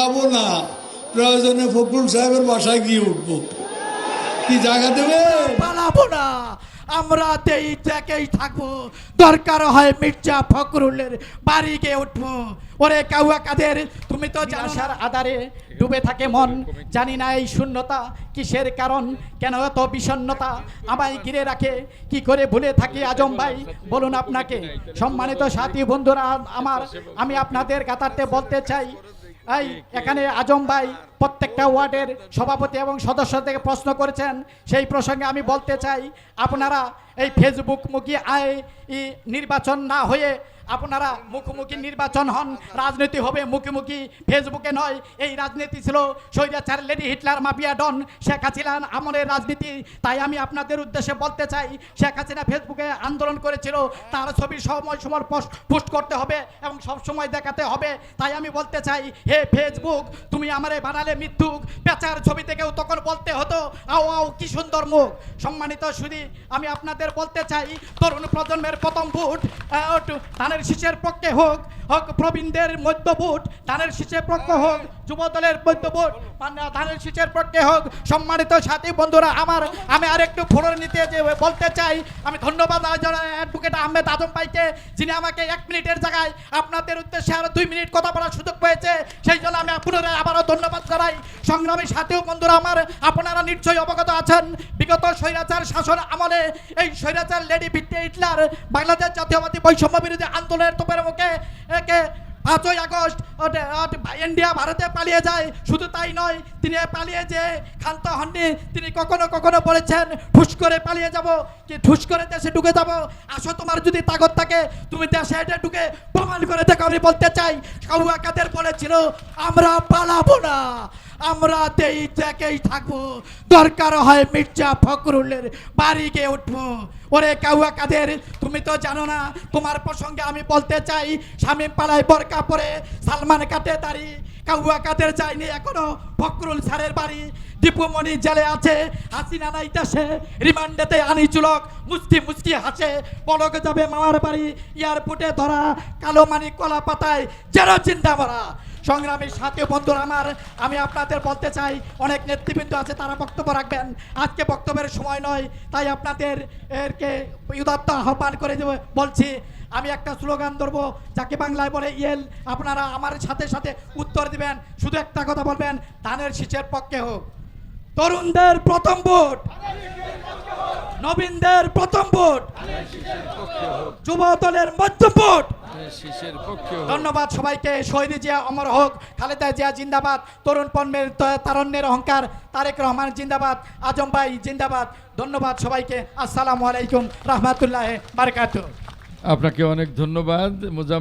পালাবো না। প্রয়োজনে ফখরুল সাহেবের বাসায় গিয়ে উঠবো। কি জায়গা দেবে? পালাবো না। আমরা তেই থেকেই থাকব দরকার হয় মির্জা ফখরুলের বাড়ি গিয়ে উঠবো। ওরে কাউয়া কাদের তুমি তো জানাসার আধারে ডুবে থাকে মন। জানি না এই শূন্যতা কিসের কারণ কেন এত বিষণ্ণতা আমায় ঘিরে রাখে? কি করে ভুলে থাকি আজম ভাই? বলুন আপনাকে। সম্মানিত সাথী বন্ধুরা আমার আমি আপনাদের কাতারতে বলতে চাই এই এখানে আজম ভাই প্রত্যেকটা ওয়ার্ডের সভাপতি এবং সদস্য থেকে প্রশ্ন করেছেন। সেই প্রসঙ্গে আমি বলতে চাই আপনারা এই ফেসবুক মুখী আয় ই নির্বাচন না হয়ে আপনারা মুখোমুখি নির্বাচন হন। রাজনীতি হবে মুখোমুখি। ফেসবুকে নয়, এই রাজনীতি ছিল স্বৈরাচার lady Hitler mafia don Sheikh হাসিনার আমলের রাজনীতি। তাই আমি আপনাদের উদ্দেশ্যে বলতে চাই, শেখ হাসিনা ফেসবুকে আন্দোলন করেছিল, তার ছবি সময় সময় পোস্ট করতে হবে এবং সব সময় দেখাতে হবে। তাই আমি বলতে চাই, হে ফেসবুক, তুমি আমারে বানালে মৃত্যুক। পেঁচার ছবি থেকেও তখন বলতে হতো, আও আও, কি সুন্দর মুখ। সম্মানিত সুদী, আমি আপনাদের বলতে চাই, তরুণ প্রজন্মের প্রথম ভোট ওটু- ধানের শীষের পক্ষে হোক হোক প্রবীণদের মধ্য ভোট ধানের শীষের পক্ষে হোক যুব দলের মধ্য ভোট ধানের শীষের পক্ষে হোক সম্মানিত সাথী বন্ধুরা আমার আমি আরেকটু ফোরন নিতে যে বলতে চাই আমি ধন্যবাদ অ্যাডভোকেট আহমেদ আজম ভাইকে যিনি আমাকে এক মিনিটের জায়গায় আপনাদের উদ্দেশ্যে আরও দুই মিনিট কথা বলার সুযোগ পেয়েছে। সেই জন্য আমি পুনরায় আবারও ধন্যবাদ জানাই। সংগ্রামী সাথী বন্ধুরা আমার আপনারা নিশ্চয়ই অবগত আছেন। বিগত স্বৈরাচার শাসন আমলে এই স্বৈরাচার লেডি ভিত্তি হিটলার বাংলাদেশ জাতীয়বাদী বৈষম্য বিরোধী আন্দোলনের তোপের মুখে একে পাঁচই আগস্ট ইন্ডিয়া ভারতে পালিয়ে যায়। শুধু তাই নয়, তিনি পালিয়ে যে ক্ষান্ত হননি, তিনি কখনো কখনো বলেছেন, ঠুস করে পালিয়ে যাব। কি ঠুস করে দেশে ঢুকে যাব? আসো তোমার যদি তাগত থাকে, তুমি দেশে এটা ঢুকে প্রমাণ করে দেখো। আমি বলতে চাই কাউয়া কাদের বলেছিল আমরা পালাবো না। আমরা তেই থেকেই থাকব। দরকার হয় মির্জা ফখরুলের বাড়ি গিয়ে উঠবো। ওরে কাউয়া কাদের, তুমি তো জানো না, তোমার প্রসঙ্গে আমি বলতে চাই, স্বামী পাড়ায় বরকা পরে সালমান কাটে দাড়ি। কাউয়া কাদের যায়নি এখনও ফখরুল স্যারের বাড়ি। দীপুমণি জেলে আছে, হাসিনা নাই দেশে। রিমান্ডেতে আনি চুলক মুস্তি মুস্তি হাসে। পলক যাবে মামার বাড়ি এয়ারপোর্টে ধরা, কালো মানি কলা পাতায় যেন চিন্তা মরা সংগ্রামী সাথী বন্ধুরা আমার, আমি আপনাদের বলতে চাই, অনেক নেতৃবৃন্দ আছে, তারা বক্তব্য রাখবেন। আজকে বক্তব্যের সময় নয়, তাই আপনাদের এরকে উদাত্ত আহ্বান করে দেব, বলছি, আমি একটা স্লোগান ধরবো, যাকে বাংলায় বলে ইয়েল, আপনারা আমার সাথে সাথে উত্তর দিবেন, শুধু একটা কথা বলবেন, ধানের শীষের পক্ষে হোক। তরুণদের প্রথম ভোট। নবীনদের প্রথম ভোট। যুব দলের মধ্যম ভোট। ধন্যবাদ সবাইকে, শহীদ জিয়া অমর হোক, খালেদা জিয়া জিন্দাবাদ, তরুণ পণ্যের তারণ্যের অহংকার, তারেক রহমান জিন্দাবাদ, আজম ভাই জিন্দাবাদ। ধন্যবাদ সবাইকে, আসসালামু আলাইকুম, রহমতুল্লাহ, বারকাতুহ। আপনাকে অনেক ধন্যবাদ মোজাম